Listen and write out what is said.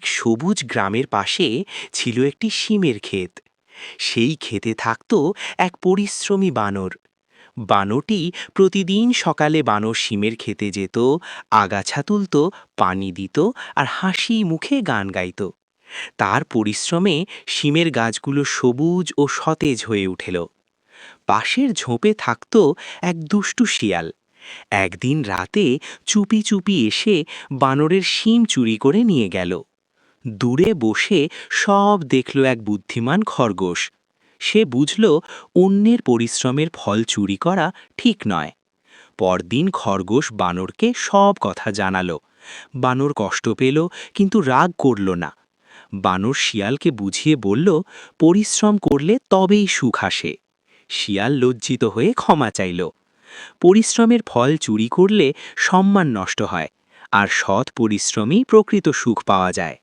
এক সবুজ গ্রামের পাশে ছিল একটি শিমের ক্ষেত। সেই ক্ষেতে থাকত এক পরিশ্রমী বানর। বানরটি প্রতিদিন সকালে বানর শিমের খেতে যেত, আগাছা তুলত, পানি দিত আর হাসি মুখে গান গাইত। তার পরিশ্রমে শিমের গাছগুলো সবুজ ও সতেজ হয়ে উঠেল। পাশের ঝোপে থাকত এক দুষ্টু শিয়াল। একদিন রাতে চুপি চুপি এসে বানরের শিম চুরি করে নিয়ে গেল। দূরে বসে সব দেখল এক বুদ্ধিমান খরগোশ। সে বুঝল অন্যের পরিশ্রমের ফল চুরি করা ঠিক নয়। পরদিন খরগোশ বানরকে সব কথা জানালো। বানর কষ্ট পেল, কিন্তু রাগ করল না। বানর শিয়ালকে বুঝিয়ে বলল, পরিশ্রম করলে তবেই সুখ আসে। শিয়াল লজ্জিত হয়ে ক্ষমা চাইল। পরিশ্রমের ফল চুরি করলে সম্মান নষ্ট হয়, আর সৎ পরিশ্রমেই প্রকৃত সুখ পাওয়া যায়।